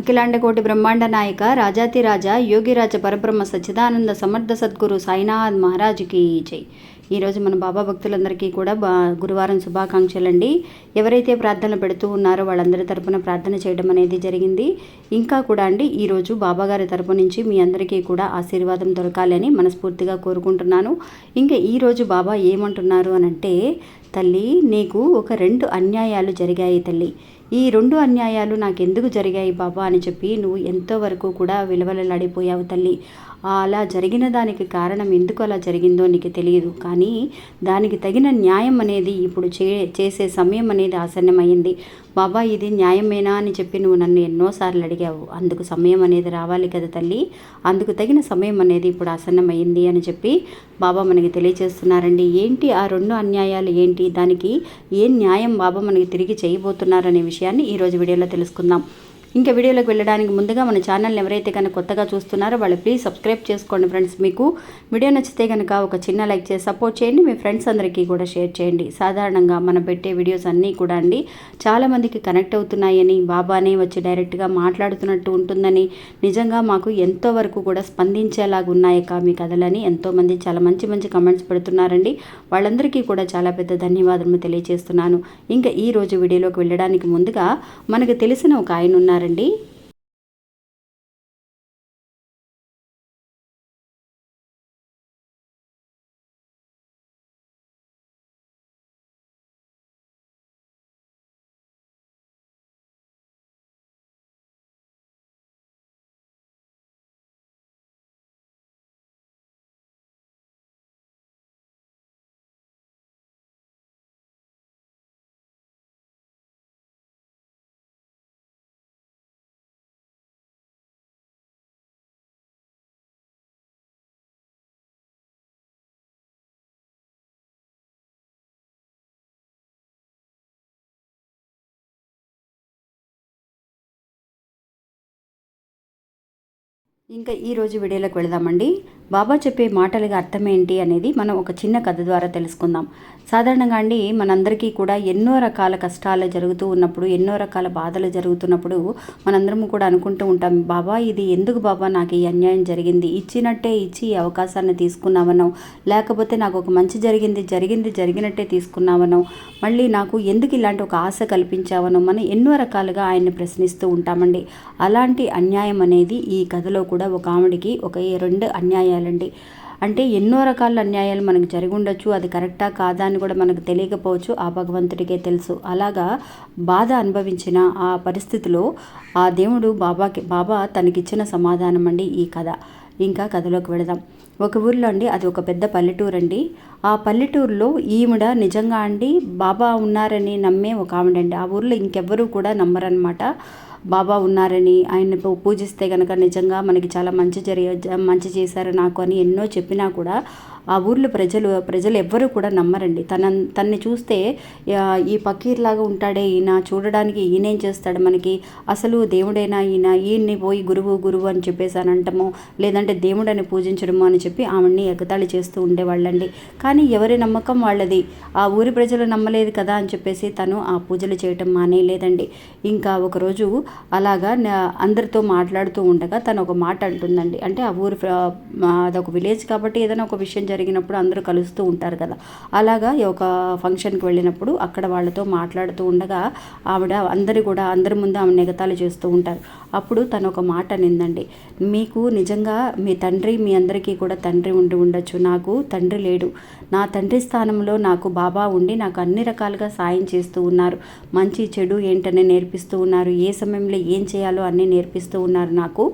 అఖిలాండకోటి బ్రహ్మాండ నాయక రాజాతిరాజ యోగిరాజ పరబ్రహ్మ సచ్చిదానంద సమర్థ సద్గురు సాయినాథ్ మహారాజుకి జై. ఈరోజు మన బాబా భక్తులందరికీ కూడా బా గురువారం శుభాకాంక్షలండి. ఎవరైతే ప్రార్థన పెడుతూ ఉన్నారో వాళ్ళందరి తరపున ప్రార్థన చేయడం అనేది జరిగింది. ఇంకా కూడా అండి ఈరోజు బాబాగారి తరపు నుంచి మీ అందరికీ కూడా ఆశీర్వాదం దొరకాలని మనస్ఫూర్తిగా కోరుకుంటున్నాను. ఇంకా ఈరోజు బాబా ఏమంటున్నారు అని అంటే తల్లి నీకు ఒక రెండు అన్యాయాలు జరిగాయి తల్లి. ఈ రెండు అన్యాయాలు నాకెందుకు జరిగాయి బాబా అని చెప్పి నువ్వు ఎంతో వరకు కూడా విలువలలాడిపోయావు తల్లి. అలా జరిగిన దానికి కారణం ఎందుకు అలా జరిగిందో నీకు తెలియదు. కానీ దానికి తగిన న్యాయం అనేది ఇప్పుడు చే చేసే సమయం అనేది ఆసన్నమైంది బాబా ఇది న్యాయమేనా అని చెప్పి నువ్వు నన్ను ఎన్నోసార్లు అడిగావు. అందుకు సమయం అనేది రావాలి కదా తల్లి. అందుకు తగిన సమయం అనేది ఇప్పుడు ఆసన్నమైంది అని చెప్పి బాబా మనకి తెలియజేస్తున్నారండి. ఏంటి ఆ రెండు అన్యాయాలు ఏంటి? దానికి ఏ న్యాయం బాబా మనకి తిరిగి చేయబోతున్నారనే విషయాన్ని ఈరోజు వీడియోలో తెలుసుకుందాం. ఇంకా వీడియోలోకి వెళ్ళడానికి ముందుగా మన ఛానల్ని ఎవరైతే కనుక కొత్తగా చూస్తున్నారో వాళ్ళు ప్లీజ్ సబ్స్క్రైబ్ చేసుకోండి ఫ్రెండ్స్ మీకు వీడియో నచ్చితే కనుక ఒక చిన్న లైక్ చేసి సపోర్ట్ చేయండి. మీ ఫ్రెండ్స్ అందరికీ కూడా షేర్ చేయండి. సాధారణంగా మనం పెట్టే వీడియోస్ అన్నీ కూడా అండి చాలామందికి కనెక్ట్ అవుతున్నాయని బాబానే వచ్చి డైరెక్ట్గా మాట్లాడుతున్నట్టు ఉంటుందని నిజంగా మాకు ఎంతో వరకు కూడా స్పందించేలాగా ఉన్నాయక మీ కథలని. ఎంతోమంది చాలా మంచి మంచి కమెంట్స్ పెడుతున్నారండి. వాళ్ళందరికీ కూడా చాలా పెద్ద ధన్యవాదాలు తెలియజేస్తున్నాను. ఇంకా ఈ రోజు వీడియోలోకి వెళ్ళడానికి ముందుగా మనకు తెలిసిన ఒక ఆయన ఉన్నారు. ఉన్నారండి ఇంకా ఈరోజు వీడియోలోకి వెళదామండి. బాబా చెప్పే మాటలుగా అర్థం ఏంటి అనేది మనం ఒక చిన్న కథ ద్వారా తెలుసుకుందాం. సాధారణంగా అండి మనందరికీ కూడా ఎన్నో రకాల కష్టాలు జరుగుతూ ఉన్నప్పుడు ఎన్నో రకాల బాధలు జరుగుతున్నప్పుడు మనందరం కూడా అనుకుంటూ ఉంటాం బాబా ఇది ఎందుకు బాబా నాకు ఈ అన్యాయం జరిగింది? ఇచ్చినట్టే ఇచ్చి ఈ అవకాశాన్ని తీసుకున్నామనో లేకపోతే నాకు ఒక మంచి జరిగింది జరిగింది జరిగినట్టే తీసుకున్నామనో మళ్ళీ నాకు ఎందుకు ఇలాంటి ఒక ఆశ కల్పించావనో మనం ఎన్నో రకాలుగా ఆయన్ని ప్రశ్నిస్తూ ఉంటామండి. అలాంటి అన్యాయం అనేది ఈ కథలో కూడా ఒక ఆవిడికి ఒక రెండు అన్యాయాలు చేయాలండి. అంటే ఎన్నో రకాల అన్యాయాలు మనకు జరిగి ఉండొచ్చు అది కరెక్టా కాదా అని కూడా మనకు తెలియకపోవచ్చు ఆ భగవంతుడికే తెలుసు. అలాగా బాధ అనుభవించిన ఆ పరిస్థితిలో ఆ దేవుడు బాబాకి బాబా తనకిచ్చిన సమాధానం అండి ఈ కథ. ఇంకా కథలోకి వెళదాం. ఒక ఊర్లో అండి అది ఒక పెద్ద పల్లెటూరు అండి. ఆ పల్లెటూరులో ఈవిడ నిజంగా అండి బాబా ఉన్నారని నమ్మే ఒక ఆవిడండి. ఆ ఊర్లో ఇంకెవ్వరూ కూడా నమ్మరనమాట బాబా ఉన్నారని ఆయన పూజిస్తే కనుక నిజంగా మనకి చాలా మంచి జరిగే మంచి చేశారు నాకు అని ఎన్నో చెప్పినా కూడా ఆ ఊర్లో ప్రజలు ప్రజలు ఎవ్వరూ కూడా నమ్మరండి. తన తన్ని చూస్తే ఈ పకీర్లాగా ఉంటాడే ఈయన చూడడానికి ఈయనేం చేస్తాడు మనకి? అసలు దేవుడైనా ఈయన? ఈయన్ని పోయి గురువు గురువు అని చెప్పేసి అని అంటము? లేదంటే దేవుడని పూజించడము అని చెప్పి ఆవిడ్ని ఎగతాళి చేస్తూ ఉండేవాళ్ళండి. కానీ ఎవరి నమ్మకం వాళ్ళది? ఆ ఊరి ప్రజలు నమ్మలేదు కదా అని చెప్పేసి తను ఆ పూజలు చేయటం మానేయలేదండి. ఇంకా ఒకరోజు అలాగా అందరితో మాట్లాడుతూ ఉండగా తను ఒక మాట అంటుందండి. అంటే ఆ ఊరి అదొక విలేజ్ కాబట్టి ఏదైనా ఒక విషయం జరిగినప్పుడు అందరూ కలుస్తూ ఉంటారు కదా. అలాగా ఒక ఫంక్షన్కి వెళ్ళినప్పుడు అక్కడ వాళ్ళతో మాట్లాడుతూ ఉండగా ఆవిడ అందరు కూడా అందరి ముందు ఆమె నిగతాలు చేస్తూ ఉంటారు. అప్పుడు తను ఒక మాట నిందండి మీకు నిజంగా మీ తండ్రి మీ అందరికీ కూడా తండ్రి ఉండి ఉండొచ్చు. నాకు తండ్రి లేడు. నా తండ్రి స్థానంలో నాకు బాబా ఉండి నాకు అన్ని రకాలుగా సాయం చేస్తూ ఉన్నారు. మంచి చెడు ఏంటనే నేర్పిస్తూ ఉన్నారు. ఏ సమయంలో ఏం చేయాలో అన్నీ నేర్పిస్తూ ఉన్నారు. నాకు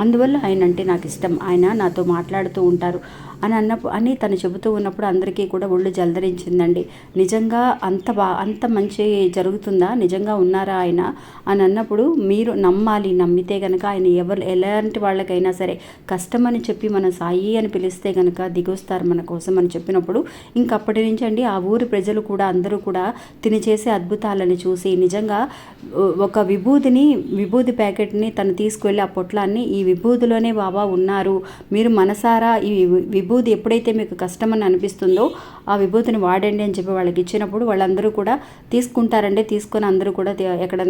అందువల్ల ఆయన అంటే నాకు ఇష్టం. ఆయన నాతో మాట్లాడుతూ ఉంటారు. అని అన్నప్పుడు అని తను చెబుతూ ఉన్నప్పుడు అందరికీ కూడా ఒళ్ళు జలదరించిందండి. నిజంగా అంత బా అంత మంచి జరుగుతుందా? నిజంగా ఉన్నారా ఆయన? అని అన్నప్పుడు మీరు నమ్మాలి నమ్మితే కనుక ఆయన ఎవరు ఎలాంటి వాళ్ళకైనా సరే కష్టం అని చెప్పి మన సాయి అని పిలిస్తే కనుక దిగొస్తారు మన కోసం అని చెప్పినప్పుడు ఇంకప్పటి నుంచి అండి ఆ ఊరి ప్రజలు కూడా అందరూ కూడా తిని చేసే అద్భుతాలని చూసి నిజంగా ఒక విభూతిని విభూతి ప్యాకెట్ని తను తీసుకువెళ్ళి ఆ పొట్లాన్ని ఈ ఈ విభూతిలోనే బాబా ఉన్నారు. మీరు మనసారా ఈ విభూతి ఎప్పుడైతే మీకు కష్టమని అనిపిస్తుందో ఆ విభూతిని వాడండి అని చెప్పి వాళ్ళకి ఇచ్చినప్పుడు వాళ్ళందరూ కూడా తీసుకుంటారండి. తీసుకొని అందరూ కూడా ఎక్కడ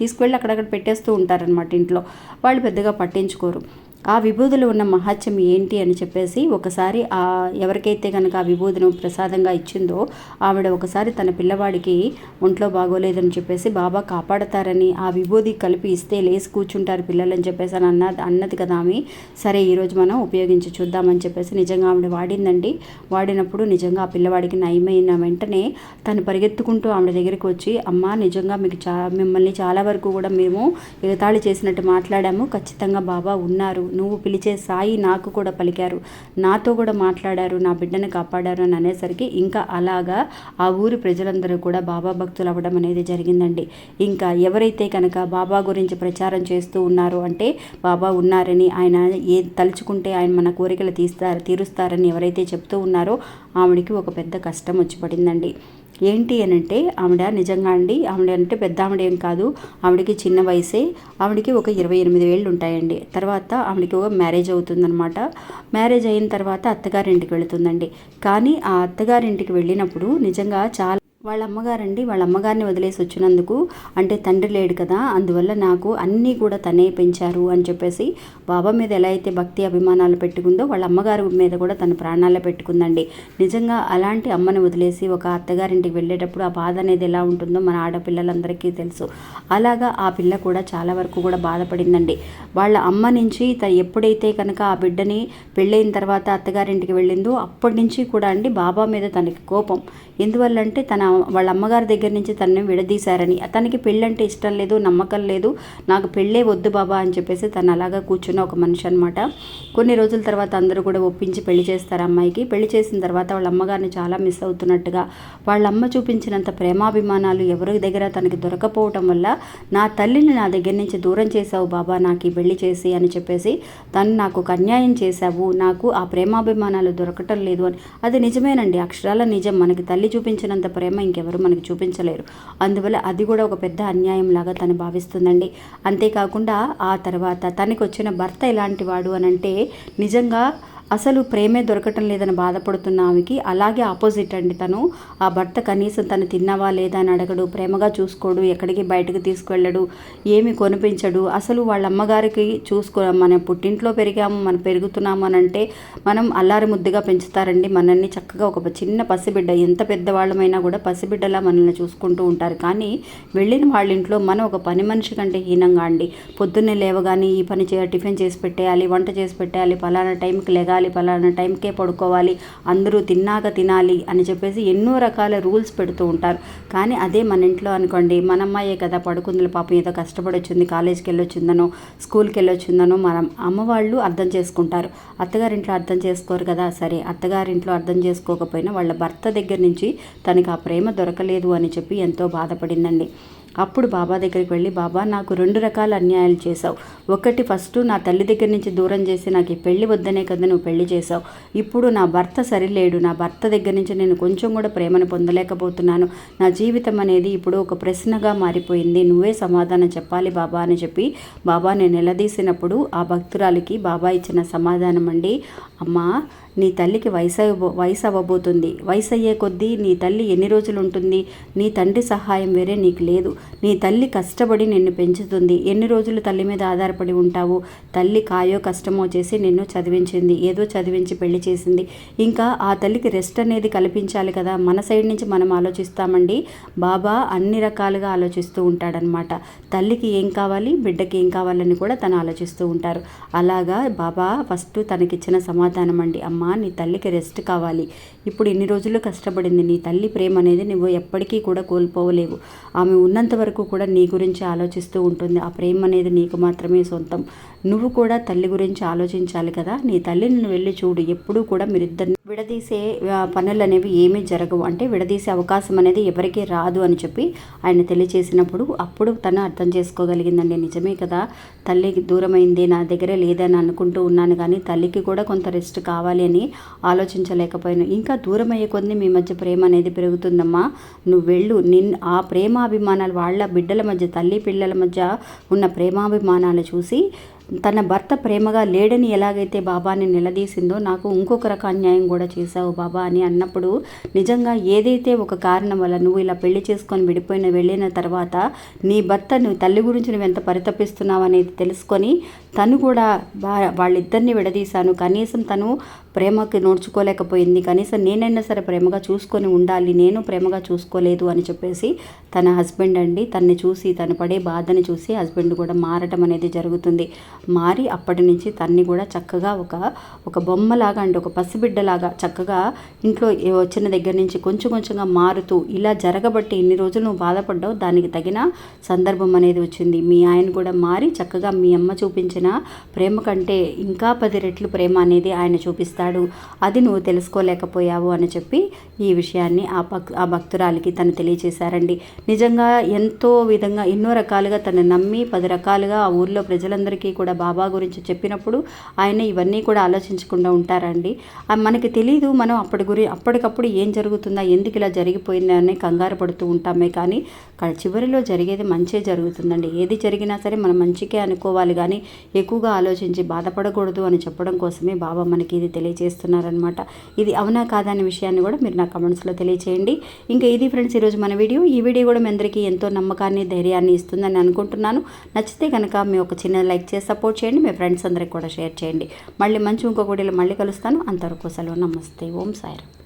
తీసుకువెళ్ళి అక్కడక్కడ పెట్టేస్తూ ఉంటారనమాట ఇంట్లో. వాళ్ళు పెద్దగా పట్టించుకోరు. ఆ విభూదులు ఉన్న మహత్యం ఏంటి అని చెప్పేసి ఒకసారి ఆ ఎవరికైతే కనుక ఆ విభూతిని ప్రసాదంగా ఇచ్చిందో ఆవిడ ఒకసారి తన పిల్లవాడికి ఒంట్లో బాగోలేదని చెప్పేసి బాబా కాపాడతారని ఆ విభూతి కలిపి ఇస్తే లేసి కూర్చుంటారు పిల్లలు అని చెప్పేసి అని అన్న అన్నది కదా ఆమె. సరే ఈరోజు మనం ఉపయోగించి చూద్దామని చెప్పేసి నిజంగా ఆవిడ వాడిందండి. వాడినప్పుడు నిజంగా ఆ పిల్లవాడికి నయమైన వెంటనే తను పరిగెత్తుకుంటూ ఆవిడ దగ్గరికి వచ్చి అమ్మ నిజంగా మీకు చా మిమ్మల్ని చాలా వరకు కూడా మేము ఎగతాళి చేసినట్టు మాట్లాడాము. ఖచ్చితంగా బాబా ఉన్నారు. నువ్వు పిలిచే సాయి నాకు కూడా పలికారు. నాతో కూడా మాట్లాడారు నా బిడ్డను కాపాడారు అని అనేసరికి ఇంకా అలాగా ఆ ఊరి ప్రజలందరూ కూడా బాబా భక్తులు అవ్వడం అనేది జరిగిందండి. ఇంకా ఎవరైతే కనుక బాబా గురించి ప్రచారం చేస్తూ ఉన్నారో అంటే బాబా ఉన్నారని ఆయన ఏ తలుచుకుంటే ఆయన మన కోరికలు తీస్తారు తీరుస్తారని ఎవరైతే చెప్తూ ఉన్నారో ఆవిడికి ఒక పెద్ద కష్టం వచ్చి పడిందండి. ఏంటి అని అంటే ఆవిడ నిజంగా అండి ఆవిడ అంటే పెద్ద ఆవిడ ఏం కాదు. ఆవిడకి చిన్న వయసే ఆవిడకి ఒక ఇరవై ఎనిమిది ఏళ్ళు ఉంటాయండి. తర్వాత ఆవిడకి ఒక మ్యారేజ్ అవుతుందన్నమాట. మ్యారేజ్ అయిన తర్వాత అత్తగారింటికి వెళుతుందండి. కానీ ఆ అత్తగారింటికి వెళ్ళినప్పుడు నిజంగా చాలా వాళ్ళ అమ్మగారండి వాళ్ళ అమ్మగారిని వదిలేసి వచ్చినందుకు అంటే తండ్రి లేడు కదా అందువల్ల నాకు అన్నీ కూడా తనే పెంచారు అని చెప్పేసి బాబా మీద ఎలా అయితే భక్తి అభిమానాలు పెట్టుకుందో వాళ్ళ అమ్మగారి మీద కూడా తన ప్రాణాలు పెట్టుకుందండి. నిజంగా అలాంటి అమ్మని వదిలేసి ఒక అత్తగారింటికి వెళ్ళేటప్పుడు ఆ బాధ అనేది ఎలా ఉంటుందో మన ఆడపిల్లలందరికీ తెలుసు. అలాగా ఆ పిల్ల కూడా చాలా వరకు కూడా బాధపడిందండి. వాళ్ళ అమ్మ నుంచి ఎప్పుడైతే కనుక ఆ బిడ్డని పెళ్ళైన తర్వాత అత్తగారింటికి వెళ్ళిందో అప్పటి నుంచి కూడా అండి బాబా మీద తనకి కోపం. ఎందువల్లంటే తన వాళ్ళ అమ్మగారి దగ్గర నుంచి తనని విడదీశారని. తనకి పెళ్ళంటే ఇష్టం లేదు నమ్మకం లేదు. నాకు పెళ్ళే వద్దు బాబా అని చెప్పేసి తను అలాగా కూర్చున్న ఒక మనిషి అనమాట కొన్ని రోజుల తర్వాత అందరూ కూడా ఒప్పించి పెళ్ళి చేస్తారు అమ్మాయికి. పెళ్ళి చేసిన తర్వాత వాళ్ళ అమ్మగారిని చాలా మిస్ అవుతున్నట్టుగా. వాళ్ళ అమ్మ చూపించినంత ప్రేమాభిమానాలు ఎవరి దగ్గర తనకి దొరకపోవటం వల్ల నా తల్లిని నా దగ్గర నుంచి దూరం చేశావు బాబా నాకు ఈ పెళ్ళి చేసి అని చెప్పేసి తను నాకు ఒక అన్యాయం చేశావు. నాకు ఆ ప్రేమాభిమానాలు దొరకటం లేదు అని. అది నిజమేనండి. అక్షరాల నిజం. మనకి తల్లి చూపించినంత ప్రేమ ఇంకెవరు మనకి చూపించలేరు. అందువల్ల అది కూడా ఒక పెద్ద అన్యాయం లాగా తను భావిస్తుందండి. అంతేకాకుండా ఆ తర్వాత తనకి వచ్చిన భర్త ఎలాంటి వాడు అని అంటే నిజంగా అసలు ప్రేమే దొరకటం లేదని బాధపడుతున్న ఆమెకి అలాగే ఆపోజిట్ అండి తను. ఆ భర్త కనీసం తను తిన్నావా లేదా అని అడగడు. ప్రేమగా చూసుకోడు. ఎక్కడికి బయటకు తీసుకువెళ్ళడు ఏమి కొనిపించడు. అసలు వాళ్ళ అమ్మగారికి చూసుకో మన పుట్టింట్లో పెరిగాము మనం పెరుగుతున్నాము అని అంటే మనం అల్లారి ముద్దుగా పెంచుతారండి. మనల్ని చక్కగా ఒక చిన్న పసిబిడ్డ ఎంత పెద్దవాళ్ళమైనా కూడా పసిబిడ్డలా మనల్ని చూసుకుంటూ ఉంటారు. కానీ వెళ్ళిన వాళ్ళ ఇంట్లో మనం ఒక పని మనిషి కంటే హీనంగా అండి. పొద్దున్నే లేవగానే ఈ పని చేయ టిఫిన్ చేసి పెట్టేయాలి వంట చేసి పెట్టేయాలి పలానా టైంకి లెగాలి పలానా టైంకే పడుకోవాలి అందరూ తిన్నాక తినాలి అని చెప్పేసి ఎన్నో రకాల రూల్స్ పెడుతూ ఉంటారు. కానీ అదే మన ఇంట్లో అనుకోండి మన అమ్మాయే కదా పడుకుందుల పాపం ఏదో కష్టపడి వచ్చింది కాలేజీకి వెళ్ళొచ్చిందనో స్కూల్కి వెళ్ళొచ్చిందనో మన అమ్మవాళ్ళు అర్థం చేసుకుంటారు. అత్తగారింట్లో అర్థం చేసుకోరు కదా సరే అత్తగారింట్లో అర్థం చేసుకోకపోయినా వాళ్ళ భర్త దగ్గర నుంచి తనకి ఆ ప్రేమ దొరకలేదు అని చెప్పి ఎంతో బాధపడిందండి. అప్పుడు బాబా దగ్గరికి వెళ్ళి బాబా నాకు రెండు రకాల అన్యాయాలు చేశావు. ఒకటి ఫస్ట్ నా తల్లి దగ్గర నుంచి దూరం చేసి నాకు ఈ పెళ్ళి వద్దనే కదా నువ్వు పెళ్ళి చేశావు. ఇప్పుడు నా భర్త సరిలేడు. నా భర్త దగ్గర నుంచి నేను కొంచెం కూడా ప్రేమను పొందలేకపోతున్నాను. నా జీవితం అనేది ఇప్పుడు ఒక ప్రశ్నగా మారిపోయింది. నువ్వే సమాధానం చెప్పాలి బాబా అని చెప్పి బాబా నేను నిలదీసినప్పుడు ఆ భక్తురాలికి బాబా ఇచ్చిన సమాధానం అండి అమ్మా నీ తల్లికి వయసు వయసు అవ్వబోతుంది వయసు అయ్యే కొద్దీ నీ తల్లి ఎన్ని రోజులు ఉంటుంది నీ తండ్రి సహాయం వేరే నీకు లేదు. నీ తల్లి కష్టపడి నిన్ను పెంచుతుంది. ఎన్ని రోజులు తల్లి మీద ఆధారపడి ఉంటావు? తల్లి కాయో కష్టమో చేసి నిన్ను చదివించింది. ఏదో చదివించి పెళ్ళి చేసింది. ఇంకా ఆ తల్లికి రెస్ట్ అనేది కల్పించాలి కదా. మన సైడ్ నుంచి మనం ఆలోచిస్తామండి. బాబా అన్ని రకాలుగా ఆలోచిస్తూ ఉంటాడనమాట తల్లికి ఏం కావాలి? బిడ్డకి ఏం కావాలని కూడా తను ఆలోచిస్తూ ఉంటారు. అలాగా బాబా ఫస్ట్ తనకిచ్చిన సమాధానం అండి అమ్మ నీ తల్లికి రెస్ట్ కావాలి. ఇప్పుడు ఇన్ని రోజులు కష్టపడింది. నీ తల్లి ప్రేమ అనేది నువ్వు ఎప్పటికీ కూడా కోల్పోవలేవు. ఆమె ఉన్నంత వరకు కూడా నీ గురించి ఆలోచిస్తూ ఉంటుంది. ఆ ప్రేమ అనేది నీకు మాత్రమే సొంతం. నువ్వు కూడా తల్లి గురించి ఆలోచించాలి కదా. నీ తల్లిని నువ్వు వెళ్ళి చూడు. ఎప్పుడూ కూడా మీరిద్దరిని విడదీసే పనులు అనేవి ఏమీ జరగవు. అంటే విడదీసే అవకాశం అనేది ఎవరికీ రాదు అని చెప్పి ఆయన తెలియచేసినప్పుడు అప్పుడు తను అర్థం చేసుకోగలిగిందండి. నిజమే కదా. తల్లికి దూరమైంది. నా దగ్గరే లేదని అనుకుంటూ ఉన్నాను. కానీ తల్లికి కూడా కొంత రెస్ట్ కావాలి అని ఆలోచించలేకపోయాను. ఇంకా ఇంకా దూరమయ్యే కొద్దీ మీ మధ్య ప్రేమ అనేది పెరుగుతుందమ్మా. నువ్వు వెళ్ళు. నిన్ ఆ ప్రేమాభిమానాలు వాళ్ళ బిడ్డల మధ్య తల్లి పిల్లల మధ్య ఉన్న ప్రేమాభిమానాలు చూసి తన భర్త ప్రేమగా లేడని ఎలాగైతే బాబాని నిలదీసిందో నాకు ఇంకొక రక అన్యాయం కూడా చేశావు బాబా అని అన్నప్పుడు నిజంగా ఏదైతే ఒక కారణం వల్ల నువ్వు ఇలా పెళ్ళి చేసుకొని విడిపోయిన వెళ్ళిన తర్వాత నీ భర్త నువ్వు తల్లి గురించి నువ్వు ఎంత పరితపిస్తున్నావు అనేది తెలుసుకొని తను కూడా వా- వాళ్ళిద్దరిని విడదీశాను. కనీసం తను ప్రేమకి నోడ్చుకోలేకపోయింది కనీసం నేనైనా సరే ప్రేమగా చూసుకొని ఉండాలి. నేను ప్రేమగా చూసుకోలేదు అని చెప్పేసి తన హస్బెండ్ అండి తన్ని చూసి తను పడే బాధని చూసి హస్బెండ్ కూడా మారటం అనేది జరుగుతుంది. మారి అప్పటి నుంచి తన్ని కూడా చక్కగా ఒక ఒక బొమ్మలాగా అండి ఒక పసిబిడ్డలాగా చక్కగా ఇంట్లో వచ్చిన దగ్గర నుంచి కొంచెం కొంచెంగా మారుతూ ఇలా జరగబట్టి ఇన్ని రోజులు నువ్వు బాధపడ్డావు దానికి తగిన సందర్భం అనేది వచ్చింది. మీ ఆయన కూడా మారి చక్కగా మీ అమ్మ చూపించిన ప్రేమ కంటే ఇంకా పది రెట్లు ప్రేమ అనేది ఆయన చూపిస్తాడు. అది నువ్వు తెలుసుకోలేకపోయావు అని చెప్పి ఈ విషయాన్ని ఆ భక్ ఆ భక్తురాలికి తను తెలియచేశారండి. నిజంగా ఎంతో విధంగా ఎన్నో రకాలుగా తను నమ్మి పది రకాలుగా ఆ ఊర్లో ప్రజలందరికీ కూడా బాబా గురించి చెప్పినప్పుడు ఆయన ఇవన్నీ కూడా ఆలోచించకుండా ఉంటారండి. మనకి తెలియదు మనం అప్పటి గురి అప్పటికప్పుడు ఏం జరుగుతుందా ఎందుకు ఇలా జరిగిపోయిందా అని కంగారు పడుతూ ఉంటామే కానీ చివరిలో జరిగేది మంచే జరుగుతుందండి. ఏది జరిగినా సరే మనం మంచికే అనుకోవాలి కానీ ఎక్కువగా ఆలోచించి బాధపడకూడదు అని చెప్పడం కోసమే బాబా మనకి ఇది తెలియజేస్తున్నారనమాట ఇది అవునా కాదా అనే విషయాన్ని కూడా మీరు నా కమెంట్స్లో తెలియచేయండి. ఇంకా ఇది ఫ్రెండ్స్ ఈరోజు మన వీడియో. ఈ వీడియో కూడా మీ అందరికీ ఎంతో నమ్మకాన్ని ధైర్యాన్ని ఇస్తుందని అనుకుంటున్నాను. నచ్చితే కనుక మీ ఒక చిన్న లైక్ చేసి సపోర్ట్ చేయండి మీ ఫ్రెండ్స్ అందరికి కూడా షేర్ చేయండి. మళ్ళీ మంచి ఇంకొక వీడియోలో మళ్ళీ కలుస్తాను. అంతవరకు సెలవు. నమస్తే. ఓం సాయిరామ్.